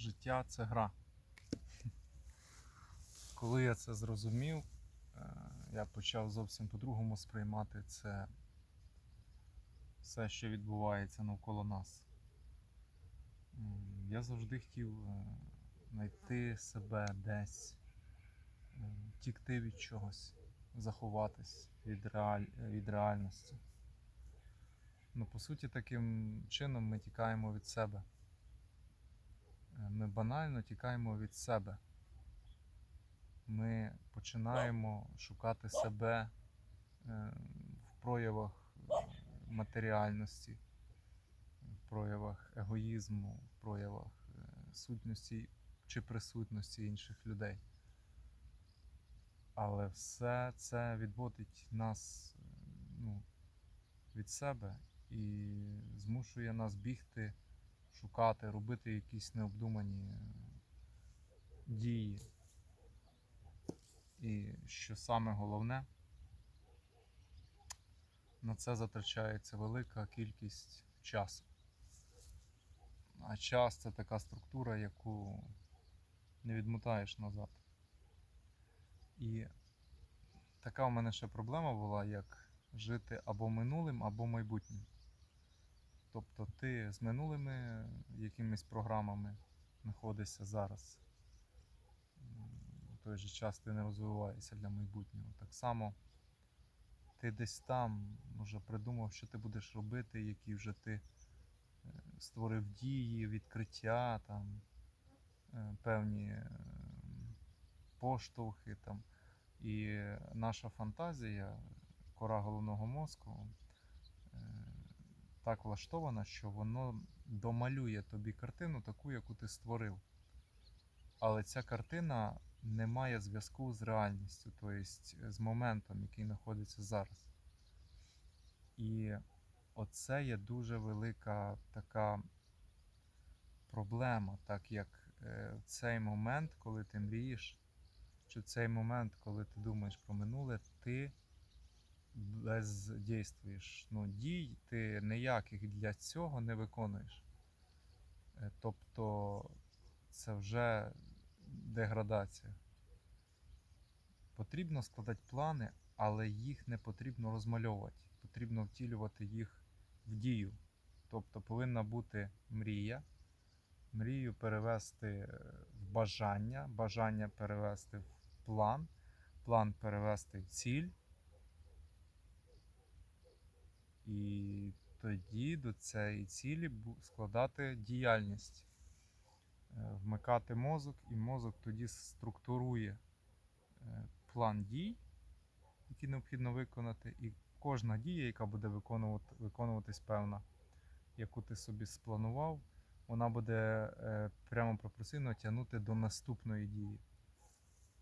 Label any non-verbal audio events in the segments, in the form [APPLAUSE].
життя це гра. [LAUGHS] Коли я це зрозумів, е, я почав зовсім по-другому сприймати це все, що відбувається навколо нас. Я завжди хотів е, знайти себе десь, е, втікти від чогось, заховатись від, реаль... від реальності. Ну, по суті, таким чином ми тікаємо від себе. Е, Ми банально тікаємо від себе. Ми починаємо шукати себе е, в проявах е, матеріальності, в проявах егоїзму, в проявах сутності чи присутності інших людей. Але все це відводить нас ну, від себе і змушує нас бігти, шукати, робити якісь необдумані дії. І що саме головне, на це затрачається велика кількість часу. А час це така структура, яку не відмотаєш назад. І така у мене ще проблема була, як жити або минулим, або майбутнім. Тобто ти з минулими якимись програмами знаходишся зараз. В той же час ти не розвиваєшся для майбутнього. Так само ти десь там вже придумав, що ти будеш робити, які вже ти е, створив дії, відкриття, там, е, певні е, поштовхи. Там. І наша фантазія, кора головного мозку, так влаштована, що воно домалює тобі картину таку, яку ти створив. Але ця картина не має зв'язку з реальністю, тобто з моментом, який знаходиться зараз. І оце є дуже велика така проблема, так як е, в цей момент, коли ти мрієш, чи в цей момент, коли ти думаєш про минуле, ти бездійствуєш. Ну, дій ти ніяких для цього не виконуєш. Е, Тобто це вже деградація. Потрібно складати плани, але їх не потрібно розмальовувати. Потрібно втілювати їх в дію. Тобто повинна бути мрія, мрію перевести е, в бажання, бажання перевести в план, план перевести в ціль. І тоді до цієї цілі складати діяльність, Е, вмикати мозок, і мозок тоді структурує е, план дій, які необхідно виконати, і кожна дія, яка буде виконувати, виконуватись певна, яку ти собі спланував, вона буде е, прямо пропорційно тягнути до наступної дії.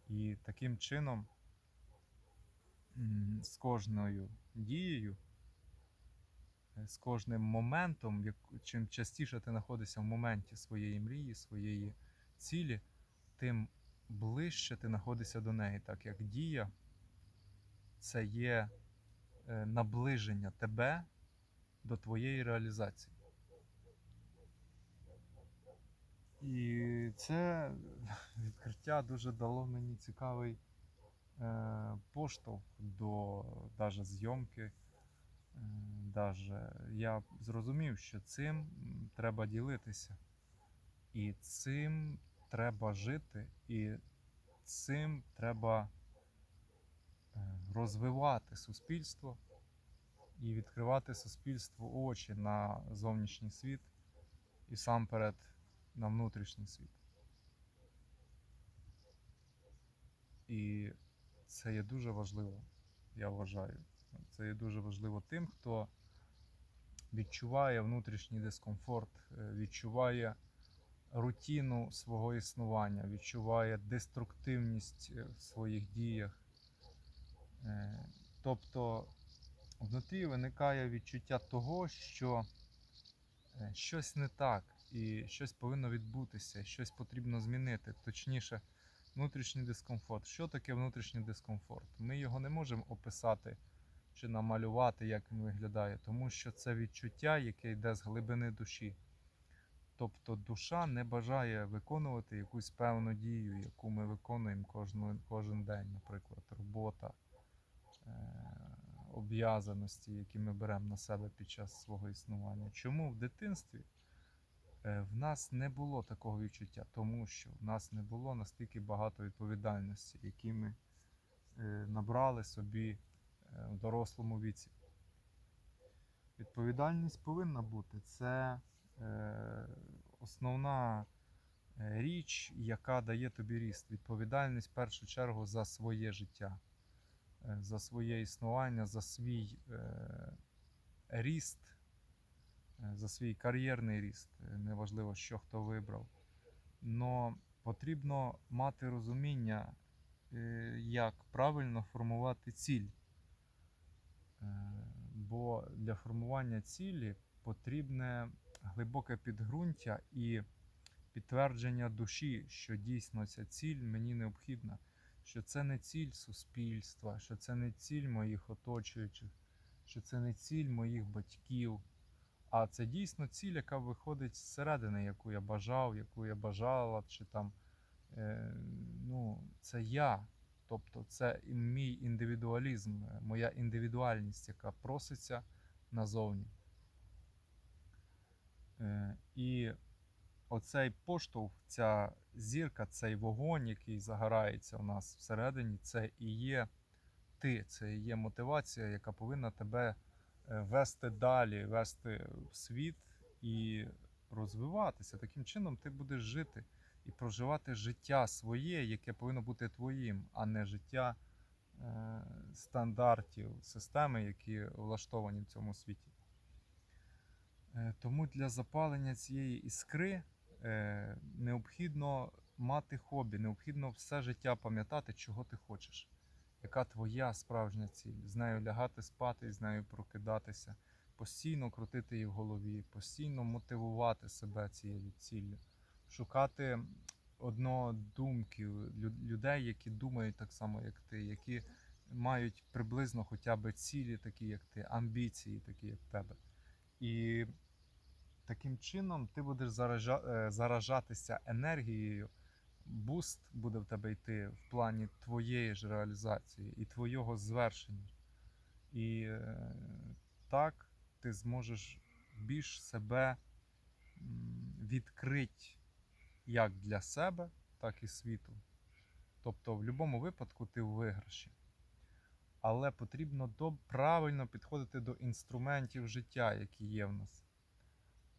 І таким чином з кожною дією, з кожним моментом, як- чим частіше ти знаходишся в моменті своєї мрії, своєї цілі, тим ближче ти знаходишся до неї, так як дія це є е, наближення тебе до твоєї реалізації. І це [LAUGHS] відкриття дуже дало мені цікавий е, поштовх до даже зйомки. Даже я зрозумів, що цим треба ділитися. І цим треба жити, і цим треба е, розвивати суспільство і відкривати суспільству очі на зовнішній світ і сам перед на внутрішній світ. І це є дуже важливо, я вважаю. Це є дуже важливо тим, хто відчуває внутрішній дискомфорт, е, відчуває рутину свого існування, відчуває деструктивність е, в своїх діях. Е, Тобто внутрі виникає відчуття того, що щось не так, і щось повинно відбутися, щось потрібно змінити. Точніше, внутрішній дискомфорт. Що таке внутрішній дискомфорт? Ми його не можемо описати чи намалювати, як він виглядає, тому що це відчуття, яке йде з глибини душі. Тобто душа не бажає виконувати якусь певну дію, яку ми виконуємо кожну, кожен день, наприклад, робота, е, обв'язаності, які ми беремо на себе під час свого існування. Чому в дитинстві е, в нас не було такого відчуття? Тому що в нас не було настільки багато відповідальності, які ми е, набрали собі в дорослому віці. Відповідальність повинна бути. Це е, основна е, річ, яка дає тобі ріст. Відповідальність в першу чергу за своє життя, е, за своє існування, за свій е, ріст, е, за свій кар'єрний ріст. Е, Неважливо, що хто вибрав. Но потрібно мати розуміння, е, як правильно формувати ціль. Е, Бо для формування цілі потрібне глибоке підґрунтя і підтвердження душі, що дійсно ця ціль мені необхідна, що це не ціль суспільства, що це не ціль моїх оточуючих, що це не ціль моїх батьків, а це дійсно ціль, яка виходить зсередини, яку я бажав, яку я бажала, чи там е, ну, це я. Тобто це мій індивідуалізм, е, моя індивідуальність, яка проситься назовні. Е, І оцей поштовх, ця зірка, цей вогонь, який загорається у нас всередині, це і є ти, це і є мотивація, яка повинна тебе е, вести далі, вести в світ і розвиватися. Таким чином ти будеш жити і проживати життя своє, яке повинно бути твоїм, а не життя е, стандартів системи, які влаштовані в цьому світі. Е, Тому для запалення цієї іскри е, необхідно мати хобі, необхідно все життя пам'ятати, чого ти хочеш, яка твоя справжня ціль, з нею лягати спати, з нею прокидатися, постійно крутити її в голові, постійно мотивувати себе цією ціллю, шукати однодумків, лю- людей, які думають так само, як ти, які мають приблизно хоча б цілі, такі як ти, амбіції, такі як тебе. І таким чином ти будеш е, заражатися енергією, буст буде в тебе йти в плані твоєї ж реалізації і твого звершення. І е, так ти зможеш більш себе відкрити як для себе, так і світу. Тобто, в будь-якому випадку ти в виграші. Але потрібно правильно підходити до інструментів життя, які є в нас.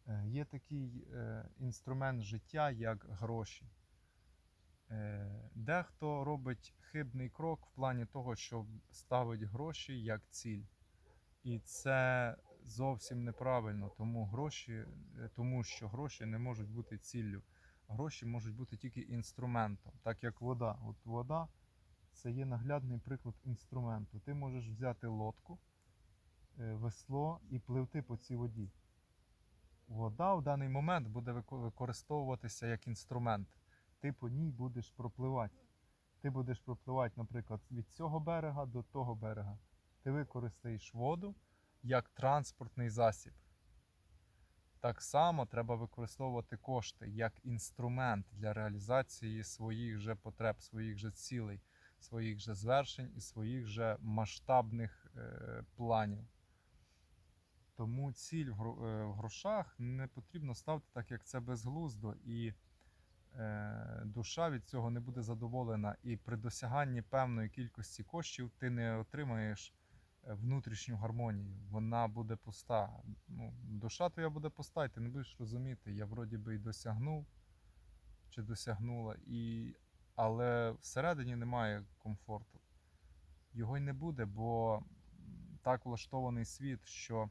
Е, Є такий е, інструмент життя, як гроші. Е, Дехто робить хибний крок в плані того, що ставить гроші як ціль. І це зовсім неправильно, тому, гроші, тому що гроші не можуть бути ціллю. Гроші можуть бути тільки інструментом, так як вода. От вода це є наглядний приклад інструменту. Ти можеш взяти лодку, е, весло і пливти по цій воді. Вода в даний момент буде використовуватися як інструмент. Ти по ній будеш пропливати. Ти будеш пропливати, наприклад, від цього берега до того берега. Ти використаєш воду як транспортний засіб. Так само треба використовувати кошти як інструмент для реалізації своїх же потреб, своїх же цілей, своїх же звершень і своїх же масштабних е, планів. Тому ціль в е, грошах не потрібно ставити так, як це безглуздо, і е, душа від цього не буде задоволена. І при досяганні певної кількості коштів ти не отримаєш внутрішню гармонію. Вона буде пуста. Ну, душа твоя буде пуста, і ти не будеш розуміти, я вроді би і досягнув чи досягнула, і... але всередині немає комфорту. Його й не буде, бо так влаштований світ, що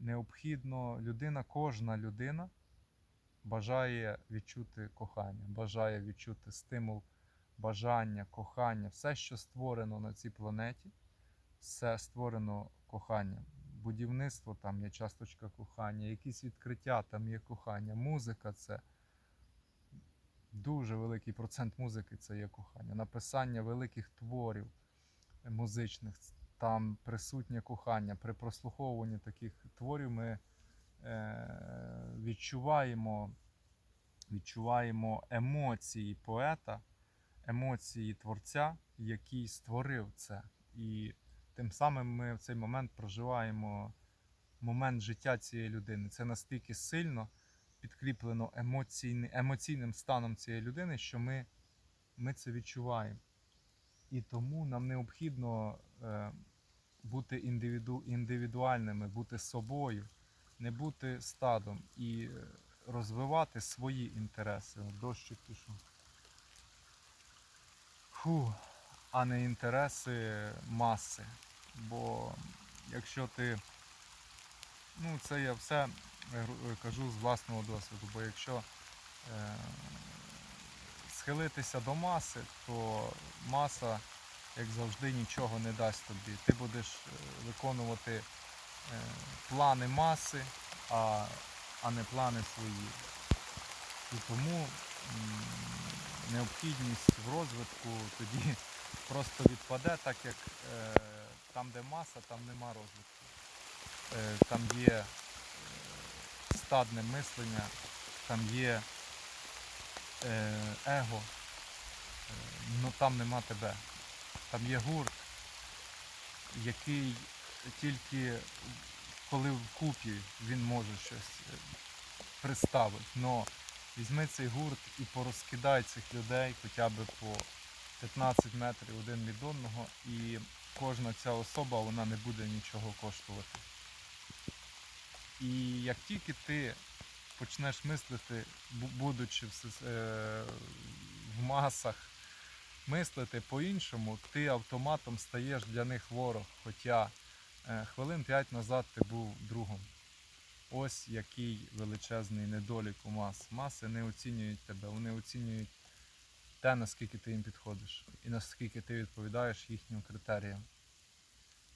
необхідно людина, кожна людина бажає відчути кохання, бажає відчути стимул, бажання, кохання, все, що створено на цій планеті, все створено коханням. Будівництво там є часточка кохання, якісь відкриття там є кохання, музика це дуже великий процент музики це є кохання. Написання великих творів музичних там присутнє кохання. При прослуховуванні таких творів ми е, відчуваємо, відчуваємо емоції поета, емоції творця, який створив це. І тим самим ми в цей момент проживаємо момент життя цієї людини. Це настільки сильно підкріплено емоційни, емоційним станом цієї людини, що ми, ми це відчуваємо. І тому нам необхідно е, бути індивіду, індивідуальними, бути собою, не бути стадом і е, розвивати свої інтереси. Дощик пішов. Фу, а не інтереси маси. Бо якщо ти. Ну, це я все кажу з власного досвіду, бо якщо е, схилитися до маси, то маса, як завжди, нічого не дасть тобі. Ти будеш е, виконувати е, плани маси, а, а не плани свої. І тому необхідність в розвитку тоді просто відпаде, так як е, там, де маса, там нема розвитку. Е, там є е, стадне мислення, там є е, его, але там нема тебе. Там є гурт, який тільки коли вкупі він може щось е, представити. Но візьми цей гурт і порозкидай цих людей хоча б по 15 метрів один від одного, і кожна ця особа вона не буде нічого коштувати. І як тільки ти почнеш мислити, будучи е, в масах, мислити по-іншому, ти автоматом стаєш для них ворог. Хоча е, хвилин 5 назад ти був другом. Ось який величезний недолік у мас. Маси не оцінюють тебе, вони оцінюють те, наскільки ти їм підходиш, і наскільки ти відповідаєш їхнім критеріям.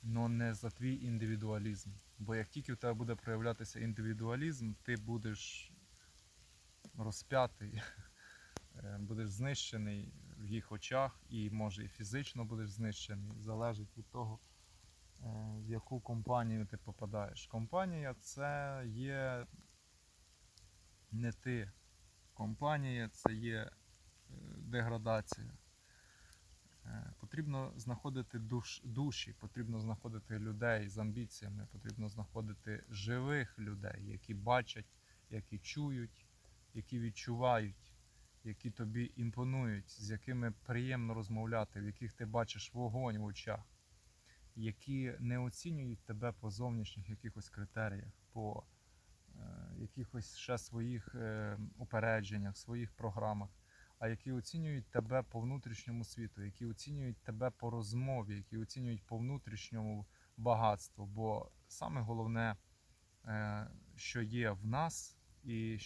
Но не за твій індивідуалізм. Бо як тільки в тебе буде проявлятися індивідуалізм, ти будеш розп'ятий, [LAUGHS] е, будеш знищений в їх очах, і може і фізично будеш знищений. Залежить від того, е, в яку компанію ти попадаєш. Компанія це є не ти. Компанія це є деградація. Е, Потрібно знаходити душ, душі, потрібно знаходити людей з амбіціями, потрібно знаходити живих людей, які бачать, які чують, які відчувають, які тобі імпонують, з якими приємно розмовляти, в яких ти бачиш вогонь в очах, які не оцінюють тебе по зовнішніх якихось критеріях, по е, якихось ще своїх е, упередженнях, своїх програмах а які оцінюють тебе по внутрішньому світу, які оцінюють тебе по розмові, які оцінюють по внутрішньому багатству. Бо саме головне, е, що є в нас, і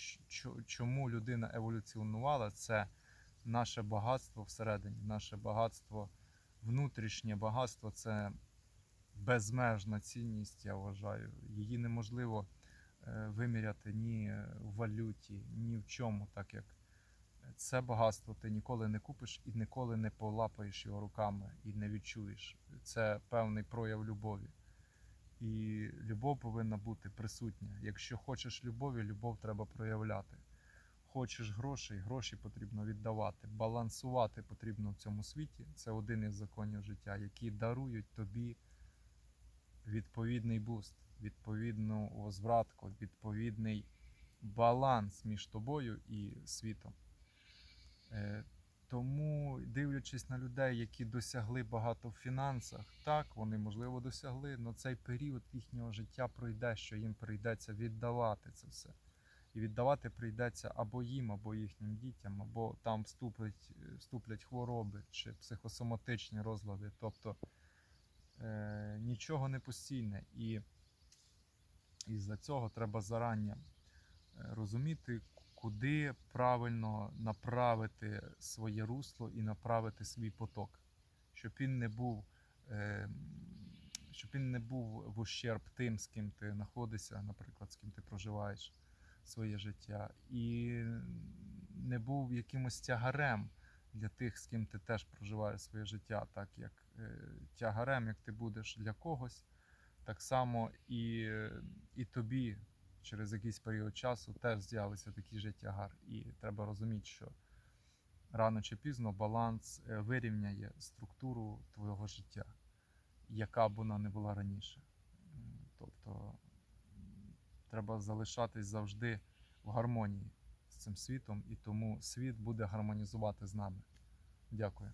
чому людина еволюціонувала, це наше багатство всередині, наше багатство, внутрішнє багатство це безмежна цінність, я вважаю. Її неможливо е, виміряти ні в валюті, ні в чому, так як це багатство ти ніколи не купиш і ніколи не полапаєш його руками і не відчуєш. Це певний прояв любові. І любов повинна бути присутня. Якщо хочеш любові, любов треба проявляти. Хочеш грошей, гроші потрібно віддавати. Балансувати потрібно в цьому світі. Це один із законів життя, які дарують тобі відповідний буст, відповідну возвратку, відповідний баланс між тобою і світом. Е, Тому, дивлячись на людей, які досягли багато в фінансах, так, вони можливо досягли, але цей період їхнього життя пройде, що їм прийдеться віддавати це все. І віддавати прийдеться або їм, або їхнім дітям, або там вступлять, вступлять хвороби чи психосоматичні розлади. Тобто е, нічого не постійне. І із-за цього треба зарання е, розуміти, куди правильно направити своє русло і направити свій поток, щоб він не був, е, щоб він не був в ущерб тим, з ким ти знаходишся, наприклад, з ким ти проживаєш своє життя, і не був якимось тягарем для тих, з ким ти теж проживаєш своє життя, так як е, тягарем, як ти будеш для когось, так само і, і тобі через якийсь період часу теж з'явиться такий же тягар. І треба розуміти, що рано чи пізно баланс е, вирівняє структуру твого життя, яка б вона не була раніше. Тобто треба залишатись завжди в гармонії з цим світом, і тому світ буде гармонізувати з нами. Дякую.